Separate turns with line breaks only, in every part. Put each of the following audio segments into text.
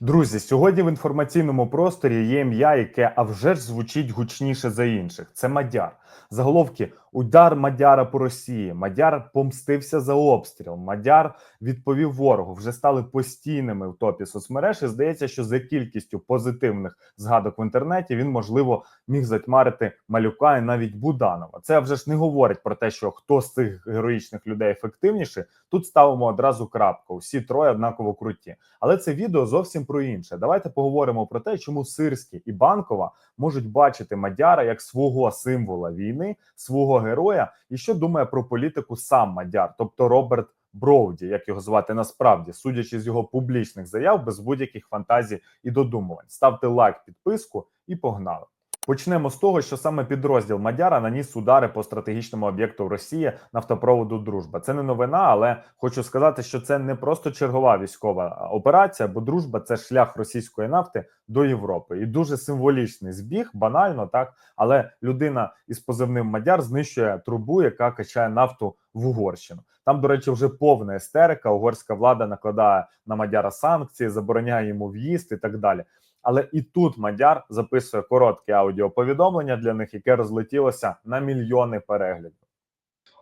Друзі, сьогодні в інформаційному просторі є ім'я, яке а вже ж звучить гучніше за інших. Це Мадяр. Заголовки удар Мадяра по Росії. Мадяр помстився за обстріл. Мадяр відповів ворогу. Вже стали постійними в топі соцмереж. І здається, що за кількістю позитивних згадок в інтернеті він можливо міг затьмарити малюка і навіть Буданова. Це вже ж не говорить про те, що хто з цих героїчних людей ефективніше. Тут ставимо одразу крапку. Усі троє однаково круті. Але це відео зовсім про інше. Давайте поговоримо про те, чому Сирський і Банкова можуть бачити Мадяра як свого символа війни, свого героя, і що думає про політику сам Мадяр, тобто Роберт Броуді, як його звати насправді, судячи з його публічних заяв, без будь-яких фантазій і додумувань. Ставте лайк, підписку і погнали. Почнемо з того, що саме підрозділ Мадяра наніс удари по стратегічному об'єкту Росії нафтопроводу Дружба. Це не новина, але хочу сказати, що це не просто чергова військова операція, бо дружба це шлях російської нафти до Європи, і дуже символічний збіг, банально так. Але людина із позивним Мадяр знищує трубу, яка качає нафту в Угорщину. Там, до речі, вже повна естерика. Угорська влада накладає на Мадяра санкції, забороняє йому в'їзд і так далі. Але і тут Мадяр записує коротке аудіоповідомлення для них, яке розлетілося на мільйони переглядів.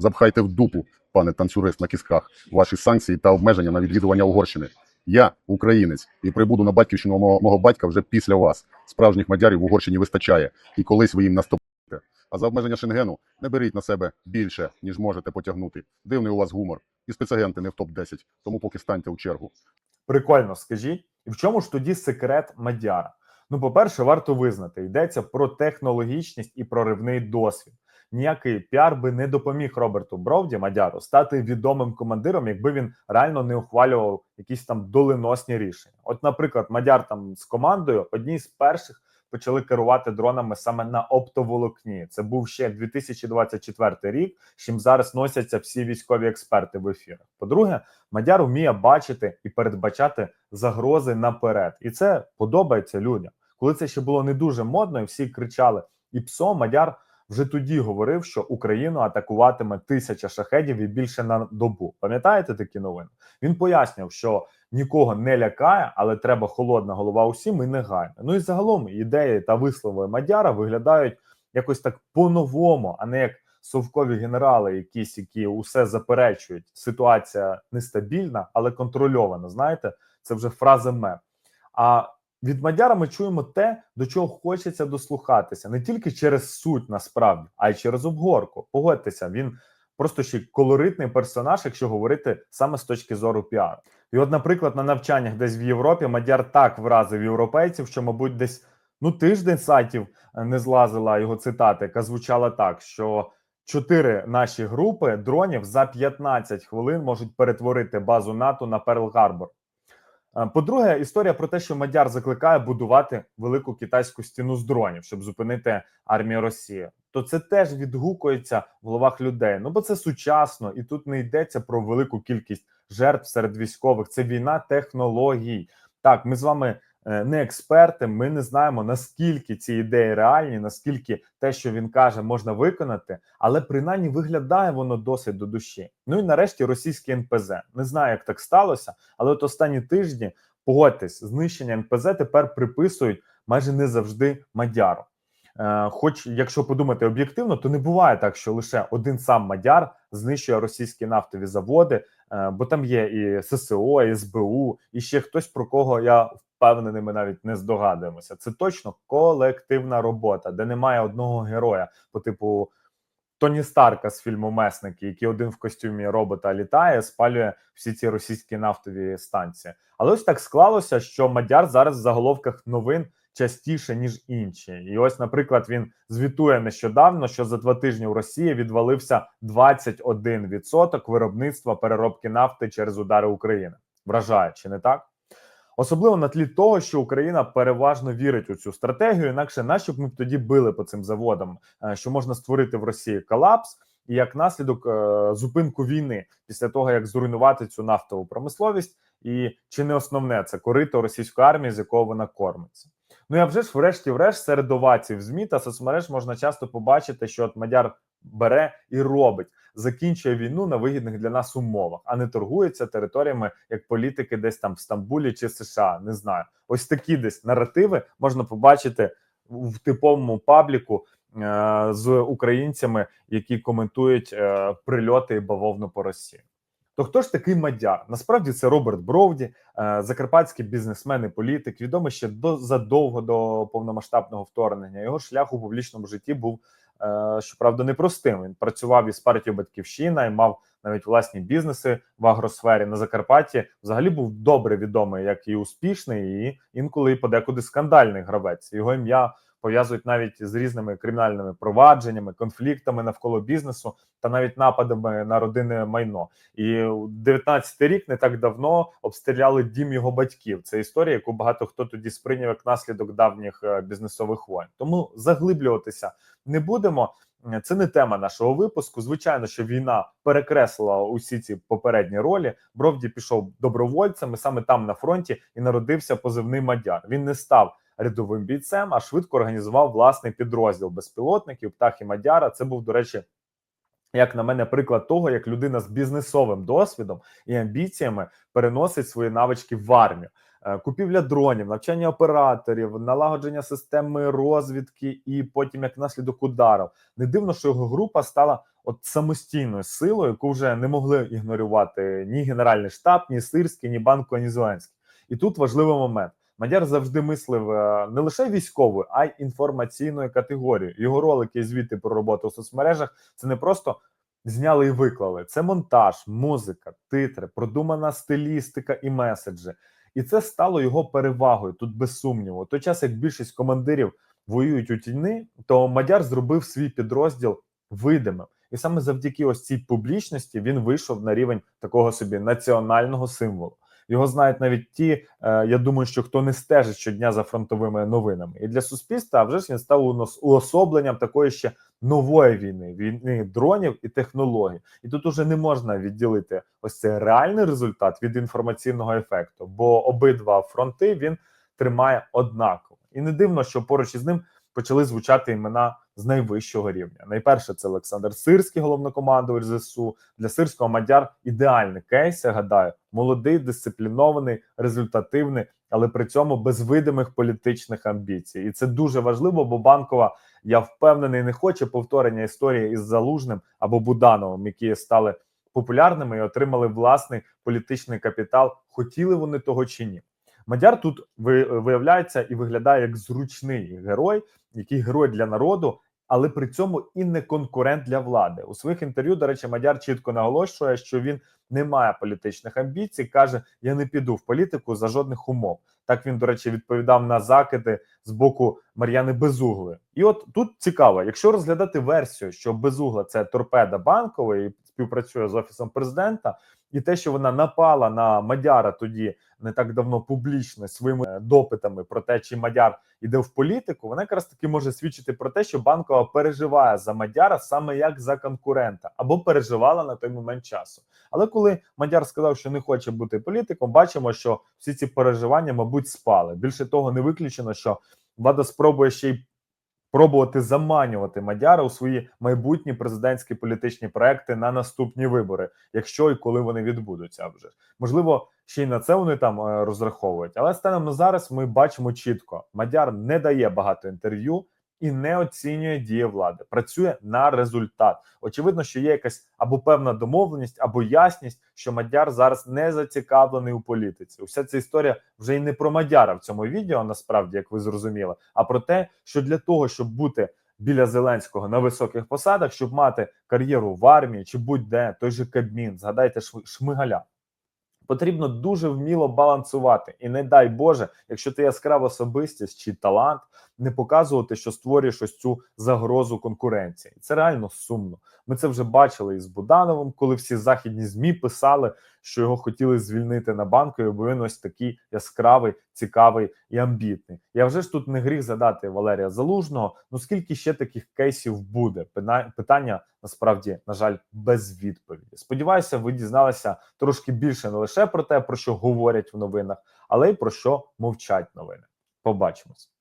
Запхайте в дупу, пане танцюрист на кісках, ваші санкції та обмеження на відвідування Угорщини. Я українець і прибуду на батьківщину мого, мого батька вже після вас. Справжніх мадярів в Угорщині вистачає, і колись ви їм наступите. А за обмеження Шенгену не беріть на себе більше, ніж можете потягнути. Дивний у вас гумор. І спецагенти не в топ 10 тому поки станьте у чергу.
Прикольно, скажіть, і в чому ж тоді секрет Мадяра? Ну, по-перше, варто визнати, йдеться про технологічність і проривний досвід. Ніякий піар би не допоміг Роберту Бровді Мадяру стати відомим командиром, якби він реально не ухвалював якісь там доленосні рішення. От, наприклад, Мадяр там з командою одні з перших почали керувати дронами саме на оптоволокні. Це був ще 2024 рік, з чим зараз носяться всі військові експерти в ефірах. По-друге, Мадяр вміє бачити і передбачати загрози наперед, і це подобається людям. Коли це ще було не дуже модно, і всі кричали і псо, Мадяр вже тоді говорив, що Україну атакуватиме тисяча шахедів і більше на добу. Пам'ятаєте такі новини? Він пояснював, що нікого не лякає, але треба холодна голова усім і негайно. Ну і загалом ідеї та вислови Мадяра виглядають якось так по-новому, а не як совкові генерали, якісь які усе заперечують. Ситуація нестабільна, але контрольована. Знаєте, це вже фраза мем. А від Мадяра ми чуємо те, до чого хочеться дослухатися, не тільки через суть насправді, а й через обгорку. Погодьтеся, він просто ще колоритний персонаж, якщо говорити саме з точки зору піару. І, от, наприклад, на навчаннях десь в Європі Мадяр так вразив європейців, що, мабуть, десь ну тиждень сайтів е, не злазила його цитата, яка звучала так: що чотири наші групи дронів за 15 хвилин можуть перетворити базу НАТО на Перл-Гарбор. Е, По-друге, історія про те, що Мадяр закликає будувати велику китайську стіну з дронів, щоб зупинити армію Росії. То це теж відгукується в головах людей. Ну бо це сучасно, і тут не йдеться про велику кількість жертв серед військових. Це війна технологій. Так, ми з вами е, не експерти. Ми не знаємо наскільки ці ідеї реальні, наскільки те, що він каже, можна виконати, але принаймні виглядає воно досить до душі. Ну і нарешті російський НПЗ. Не знаю, як так сталося, але от останні тижні погодьтесь, знищення НПЗ тепер приписують майже не завжди Мадяру. Е, Хоч, якщо подумати об'єктивно, то не буває так, що лише один сам Мадяр знищує російські нафтові заводи, е, бо там є і ССО, і СБУ, і ще хтось про кого я впевнений, ми навіть не здогадуємося. Це точно колективна робота, де немає одного героя по типу Тоні Старка з фільму Месники, який один в костюмі робота літає, спалює всі ці російські нафтові станції. Але ось так склалося, що Мадяр зараз в заголовках новин частіше ніж інші. І ось, наприклад, він звітує нещодавно, що за два тижні в Росії відвалився 21% виробництва переробки нафти через удари України. Вражає, чи не так? Особливо на тлі того, що Україна переважно вірить у цю стратегію, інакше нащо б ми б тоді били по цим заводам, е, що можна створити в Росії колапс і як наслідок е, зупинку війни після того, як зруйнувати цю нафтову промисловість, і чи не основне це корито російської армії, з якого вона кормиться. Ну і вже ж, врешті-врешт, серед овацій в змі та соцмереж можна часто побачити, що от Мадяр бере і робить. Закінчує війну на вигідних для нас умовах, а не торгується територіями як політики десь там в Стамбулі чи США. Не знаю. Ось такі десь наративи можна побачити в типовому пабліку е, з українцями, які коментують е, прильоти і бавовну по Росії. То хто ж такий мадяр? Насправді це Роберт Бровді, е, закарпатський бізнесмен і політик, відомий ще до задовго до повномасштабного вторгнення. Його шлях у публічному житті був щоправда непростим. Він працював із партією Батьківщина і мав навіть власні бізнеси в агросфері на Закарпатті. Взагалі був добре відомий як і успішний, і інколи і подекуди скандальний гравець. Його ім'я пов'язують навіть з різними кримінальними провадженнями, конфліктами навколо бізнесу та навіть нападами на родинне майно. І 19-й рік не так давно обстріляли дім його батьків. Це історія, яку багато хто тоді сприйняв як наслідок давніх е, бізнесових воєн. Тому заглиблюватися не будемо. Е, Це не тема нашого випуску. Звичайно, що війна перекреслила усі ці попередні ролі. Бровді пішов добровольцем і саме там на фронті і народився позивний мадяр. Він не став рядовим бійцем, а швидко організував власний підрозділ безпілотників. Птахи Мадяра. Це був, до речі, як на мене, приклад того, як людина з бізнесовим досвідом і амбіціями переносить свої навички в армію. Е, Купівля дронів, навчання операторів, налагодження системи розвідки, і потім, як наслідок ударів, не дивно, що його група стала от самостійною силою, яку вже не могли ігнорувати ні Генеральний штаб, ні Сирський, ні Банко, ні Зеленський. І тут важливий момент. Мадяр завжди мислив е, не лише військовою, а й інформаційною категорією. Його ролики і звіти про роботу у соцмережах це не просто зняли і виклали. Це монтаж, музика, титри, продумана стилістика і меседжі. І це стало його перевагою тут без сумніву. У той час, як більшість командирів воюють у тіни, то Мадяр зробив свій підрозділ видимим. І саме завдяки ось цій публічності він вийшов на рівень такого собі національного символу. Його знають навіть ті, е, я думаю, що хто не стежить щодня за фронтовими новинами. І для суспільства вже ж він став уособленням такої ще нової війни, війни дронів і технологій. І тут уже не можна відділити ось цей реальний результат від інформаційного ефекту, бо обидва фронти він тримає однаково. І не дивно, що поруч із ним почали звучати імена з найвищого рівня. Найперше це Олександр Сирський, головнокомандувач ЗСУ. Для сирського мадяр ідеальний кейс. Я гадаю, молодий, дисциплінований, результативний, але при цьому без видимих політичних амбіцій. І це дуже важливо, бо банкова, я впевнений, не хоче повторення історії із Залужним або Будановим, які стали популярними і отримали власний політичний капітал. Хотіли вони того чи ні. Мадяр тут ви- виявляється і виглядає як зручний герой, який герой для народу, але при цьому і не конкурент для влади. У своїх інтерв'ю, до речі, Мадяр чітко наголошує, що він не має політичних амбіцій. каже: Я не піду в політику за жодних умов. Так він, до речі, відповідав на закиди з боку Мар'яни Безугли. І от тут цікаво, якщо розглядати версію, що Безугла це торпеда банкової співпрацює з офісом президента, і те, що вона напала на Мадяра тоді не так давно публічно своїми е, допитами про те, чи Мадяр іде в політику, вона якраз таки може свідчити про те, що банкова переживає за Мадяра саме як за конкурента або переживала на той момент часу. Але коли Мадяр сказав, що не хоче бути політиком, бачимо, що всі ці переживання, мабуть, спали. Більше того, не виключено, що влада спробує ще й пробувати заманювати Мадяра у свої майбутні президентські політичні проекти на наступні вибори, якщо і коли вони відбудуться, вже можливо, ще й на це вони там е, розраховують. Але станом на зараз ми бачимо чітко: Мадяр не дає багато інтерв'ю. І не оцінює дії влади, працює на результат. Очевидно, що є якась або певна домовленість, або ясність, що Мадяр зараз не зацікавлений у політиці. Уся ця історія вже й не про Мадяра в цьому відео, насправді, як ви зрозуміли, а про те, що для того, щоб бути біля Зеленського на високих посадах, щоб мати кар'єру в армії чи будь-де той же Кабмін, згадайте Шми- Шмигаля. Потрібно дуже вміло балансувати, і не дай Боже, якщо ти яскрава особистість чи талант, не показувати, що створюєш ось цю загрозу конкуренції. Це реально сумно. Ми це вже бачили із Будановим, коли всі західні змі писали, що його хотіли звільнити на банку, бо він ось такий яскравий, цікавий і амбітний. Я вже ж тут не гріх задати Валерія Залужного. Ну скільки ще таких кейсів буде? Питання насправді, на жаль, без відповіді. Сподіваюся, ви дізналися трошки більше не лише про те, про що говорять в новинах, але й про що мовчать новини. Побачимось.